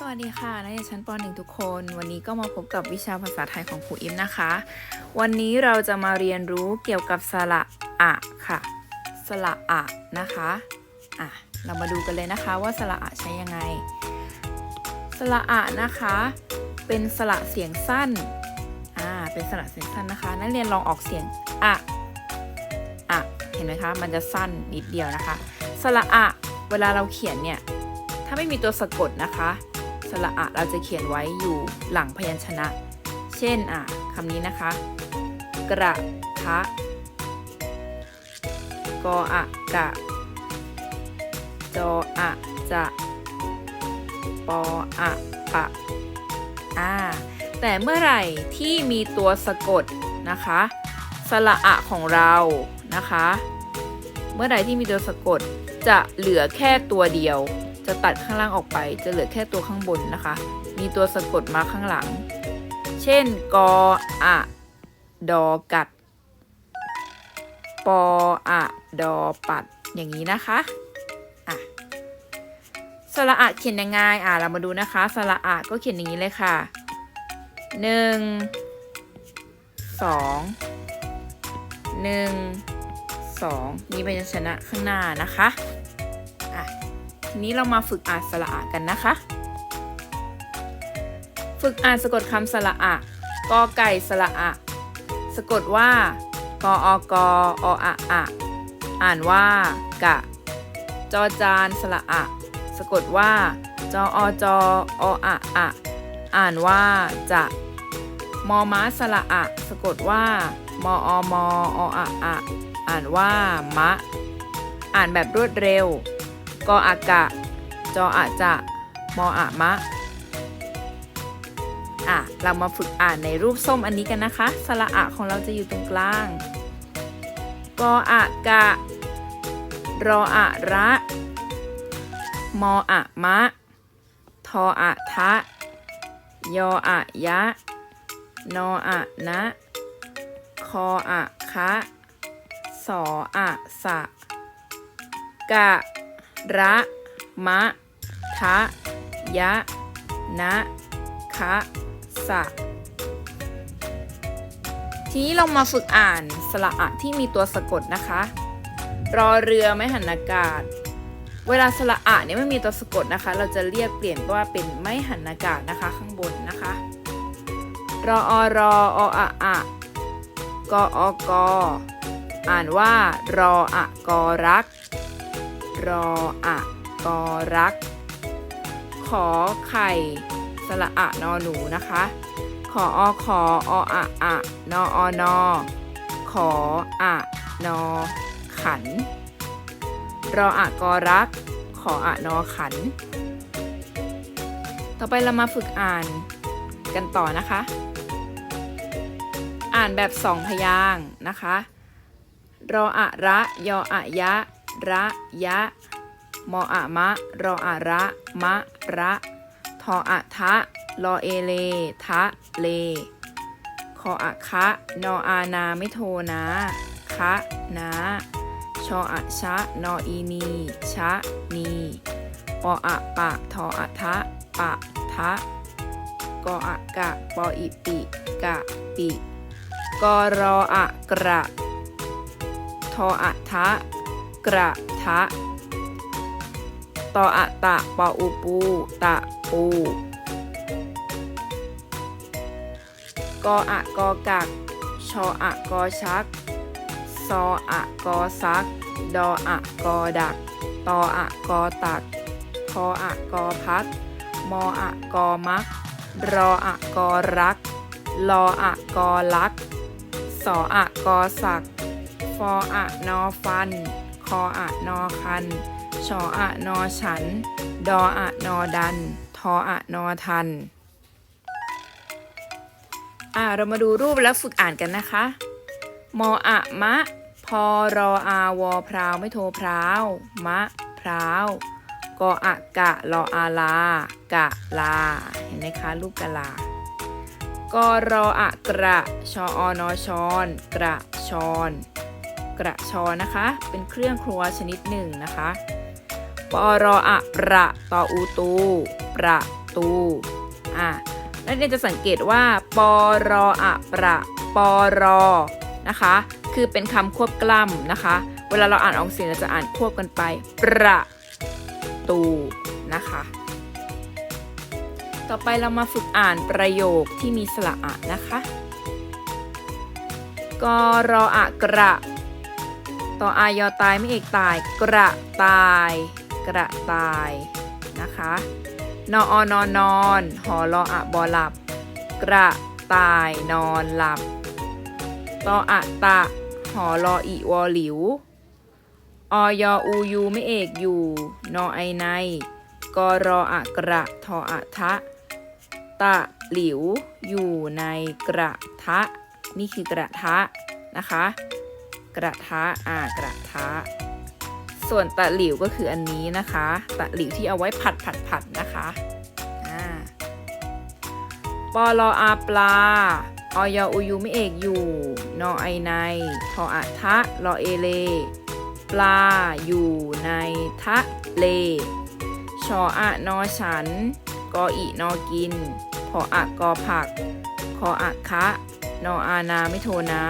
สวัสดีค่ะนักเรียนชั้นป .1 ทุกคน วันนี้ก็มาพบกับวิชาภาษาไทยของครูอิมนะคะ วันนี้เราจะมาเรียนรู้เกี่ยวกับสระอะค่ะ สระอะนะคะอะเรามาดูกันเลยนะคะว่าสระอะใช้ยังไง สระอะนะคะ เป็นสระเสียงสั้นอ่าเป็นสระเสียงสั้นนะคะนักเรียนลองออกเสียงอะอะเห็นไหมคะมันจะสั้นนิดเดียวนะคะ สระอะเวลาเราเขียนเนี่ยถ้าไม่มีตัวสะกดนะคะ สระอะเราจะเขียนไว้อยู่หลังพยัญชนะ เช่นอะคำนี้นะคะ กระทะกออะกะ จออะจะปออะปะอ่าแต่เมื่อไหร่ที่มีตัวสะกดนะคะ สระอะของเรานะคะ เมื่อใดที่มีตัวสะกดจะเหลือแค่ตัวเดียว จะตัดข้างล่างออกไป จะเหลือแค่ตัวข้างบนนะคะ มีตัวสะกดมาข้างหลัง เช่น กออะดอกัด ปออะดอปัด อย่างนี้นะคะอะสระอะเขียนยังไงอะเรามาดูนะคะ สระอะก็เขียนอย่างนี้เลยค่ะหนึ่งสองหนึ่งสองมีพยัญชนะข้างหน้านะคะอะ ทีนี้เรามาฝึกอ่านสระอะกันนะคะ ฝึกอ่านสะกดคำสระอะกอไก่สระอะสะกดว่ากออกอออะอะอ่านว่ากะ จอจานสระอะสะกดว่าจออจอออะอะอ่านว่าจะมอม้าสระอะสะกดว่ามออมอออะอะอ่านว่ามะ อ่านแบบรวดเร็ว กออากะ จออะจะ มออะมะ อะ เรามาฝึกอ่านในรูปส้มอันนี้กันนะคะ สระอะของเราจะอยู่ตรงกลาง กออะกะ รออะระ มออะมะ ทออะทะ ยออะยะ นออะนะ คออะคะ สออะสะกะ ระมะทะยะ นะคะสะ ทีนี้เรามาฝึกอ่านสระอะที่มีตัวสะกดนะคะ รอเรือไม่หันอากาศ เวลาสระอะเนี่ยไม่มีตัวสะกดนะคะ เราจะเรียกเปลี่ยนว่าเป็นไม่หันอากาศนะคะข้างบนนะคะ รออรอออะอะกออกออ่านว่ารออะกอรัก รออะกอรัก ขอไข่สระอะนอหนูนะคะ ขออขอออะอะนออนอขออะนอขัน รออะกอรัก ขออะนอขัน ต่อไปเรามาฝึกอ่านกันต่อนะคะ อ่านแบบสองพยาง์นะคะ รออะระ ยออะยะ ระยะ มออะมะ รออะระ มะ ระ ทออะทะ รอเอเล ทะ เล คออะคะ นออานาไม่โทนะ คะนะชออะชะ นออีนี ชะ นีปออะปะ ทออะทะ ปะ ทะ กออะกะ ปออิปิ กะ ปิ กอรออะกระ ทออะทะ กระทะ ตออะตะปออุปู ตะปู กออะกอกัก ชออะกอชัก ซออะกอซัก ดออะกอดัก ตออะกอตักพออะกอพักมออะกอมัก รออะกอรัก ลออะกอลัก สออะกอสักฟออะนอฟัน คออะนอคัน ชออะนอฉัน ดออะนอดัน ทออะนอทัน อ่าเรามาดูรูปแล้วฝึกอ่านกันนะคะ มออะมะ พอรออาวอพราวไม่โทรพราว มะพราวกออะกะรออาลา กะลา เห็นไหมคะรูปกะลากอรออะกระ ชออนอชอน กระชอน กระชอนะคะ เป็นเครื่องครัวชนิดหนึ่งนะคะปอรออะประตออูตู ประตตูอะนักเรียนจะสังเกตว่าปอรออะประปอรอนะคะ คือเป็นคำควบกล้ำนะคะ เวลาเราอ่านออกเสียงเราจะอ่านควบกันไป ประตูนะคะ ต่อไปเรามาฝึกอ่านประโยคที่มีสระอะนะคะกรออะกระ ต่ออายอตายไม่เอกตาย กระตาย กระตายนะคะนออนอนนอนหอรออะบอหลับ กระตายนอนหลับตออะตะหอรออีวอหลิวออยอูยูไม่เอกอยู่ นอไอในกรออะกระทออะทะ ตะหลิวอยู่ในกระทะ นี่คือกระทะนะคะ กระทะอ่ากระทะ ส่วนตะหลิวก็คืออันนี้นะคะ ตะหลิวที่เอาไว้ผัดผัดผัดนะคะอ่าปอลออาปลาออยอูยูไม่เอกอยู่ นอไอในทออะทะรอเอเล ปลาอยู่ในทะเล ชออะนอฉัน กออีนอกิน พออะกอผัก คออะคะ นออานาไม่โทนะ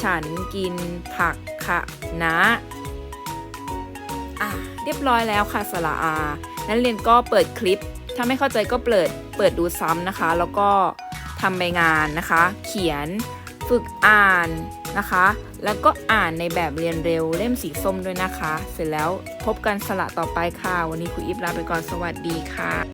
ฉันกินผักคะนะอะเรียบร้อยแล้วค่ะสระอา นักเรียนก็เปิดคลิป ถ้าไม่เข้าใจก็เปิดเปิดดูซ้ำนะคะ แล้วก็ทำใบงานนะคะ เขียนฝึกอ่านนะคะ แล้วก็อ่านในแบบเรียนเร็วเล่มสีส้มด้วยนะคะ เสร็จแล้วพบกันสละต่อไปค่ะ วันนี้ครูอิฟลาไปก่อนสวัสดีค่ะ